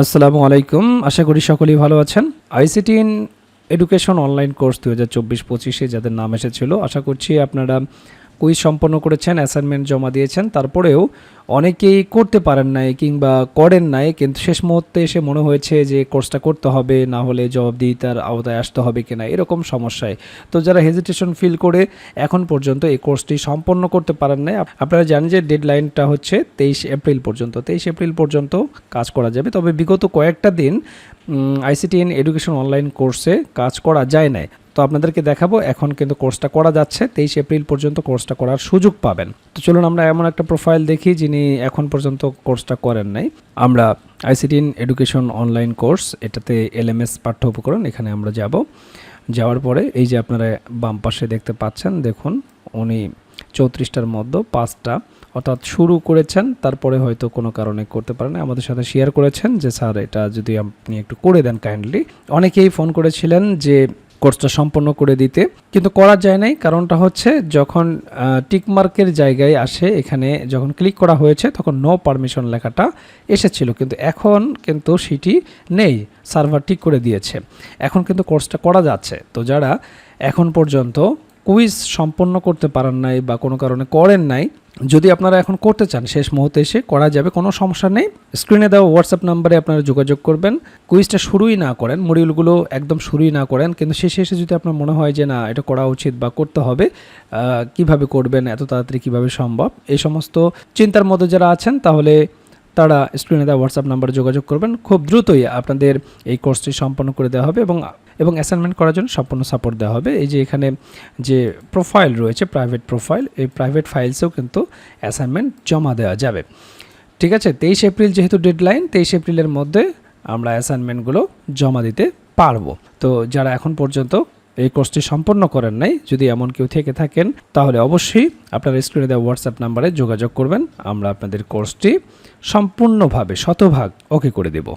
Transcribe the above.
আসসালামু আলাইকুম। আশা করি সকলেই ভালো আছেন। ICT in education online course দু হাজার চব্বিশ পঁচিশে যাদের নাম এসেছিল, আশা করছি আপনারা কুইজ সম্পন্ন করেছেন অ্যাসাইনমেন্ট জমা দিয়েছেন। তারপরেও অনেকেই করতে পারেন নাই কিংবা করেন নাই, কিন্তু শেষ মুহূর্তে এসে মনে হয়েছে যে কোর্সটা করতে হবে, না হলে জবাবদিহিতার আওতায় আসতে হবে কিনা, এরকম সমস্যায়। তো যারা হেজিটেশন ফিল করে এখন পর্যন্ত এই কোর্সটি সম্পন্ন করতে পারেন নাই, আপ- আপনারা জানেন যে ডেডলাইনটা হচ্ছে তেইশ এপ্রিল পর্যন্ত। তেইশ এপ্রিল পর্যন্ত কাজ করা যাবে। তবে বিগত কয়েকটা দিন আইসিটি ইন এডুকেশন অনলাইন কোর্সে কাজ করা যায় নাই। তো আপনাদেরকে দেখাবো, এখন কিন্তু কোর্সটা করা যাচ্ছে, তেইশ এপ্রিল পর্যন্ত কোর্সটা করার সুযোগ পাবেন। তো চলুন আমরা এমন একটা প্রোফাইল দেখি যিনি এখন পর্যন্ত কোর্সটা করেন নাই। আমরা ICT in education online course এটাতে এলএমএস পাঠ্য উপকরণ, এখানে আমরা যাব। যাওয়ার পরে এই যে আপনারা বাম পাশে দেখতে পাচ্ছেন, দেখুন, উনি চৌত্রিশটার মধ্যে পাঁচটা, অর্থাৎ শুরু করেছেন, তারপরে হয়তো কোনো কারণে করতে পারেন আমাদের সাথে শেয়ার করেছেন যে, স্যার, এটা যদি আপনি একটু করে দেন কাইন্ডলি অনেকেই ফোন করেছিলেন যে কোর্সটা সম্পন্ন করে দিতে। কিন্তু করা যায় নাই, কারণটা হচ্ছে যখন টিকমার্কের জায়গায় আসে, এখানে যখন ক্লিক করা হয়েছে, তখন নো পারমিশন লেখাটা এসেছিল। কিন্তু এখন কিন্তু সেটি নেই, সার্ভার ঠিক করে দিয়েছে। এখন কিন্তু কোর্সটা করা যাচ্ছে। তো যারা এখন পর্যন্ত কুইজ সম্পন্ন করতে পারেন নাই বা কোনো কারণে করেন নাই যদি আপনারা এখন করতে চান, শেষ মুহূর্তে এসে করা যাবে, কোনো সমস্যা নেই। স্ক্রিনে দেওয়া হোয়াটসঅ্যাপ নাম্বারে আপনারা যোগাযোগ করবেন। কুইজটা শুরুই না করেন, মডিউলগুলো একদম শুরুই না করেন, কিন্তু শেষে এসে যদি আপনার মনে হয় যে, না, এটা করা উচিত বা করতে হবে কীভাবে করবেন, এত তাড়াতাড়ি কীভাবে সম্ভব? এই সমস্ত চিন্তার মধ্যে যারা আছেন, তাহলে তারা স্ক্রিনে দেওয়া হোয়াটসঅ্যাপ নাম্বারে যোগাযোগ করবেন। খুব দ্রুতই আপনাদের এই কোর্সটি সম্পন্ন করে দেওয়া হবে এবং এবং অ্যাসাইনমেন্ট করার জন্য সম্পূর্ণ সাপোর্ট দেওয়া হবে। এই যে এখানে যে প্রোফাইল রয়েছে প্রাইভেট প্রোফাইল এই প্রাইভেট ফাইলসেও কিন্তু অ্যাসাইনমেন্ট জমা দেওয়া যাবে। ঠিক আছে? তেইশ এপ্রিল যেহেতু ডেডলাইন তেইশ এপ্রিলের মধ্যে আমরা অ্যাসাইনমেন্টগুলো জমা দিতে পারব। তো যারা এখন পর্যন্ত এই কোর্সটি সম্পন্ন করেন নাই, যদি এমন কেউ থেকে থাকেন, তাহলে অবশ্যই আপনার স্ক্রিনে দেওয়া হোয়াটসঅ্যাপ নাম্বারে যোগাযোগ করবেন। আমরা আপনাদের কোর্সটি সম্পূর্ণভাবে শতভাগ ওকে করে দেব।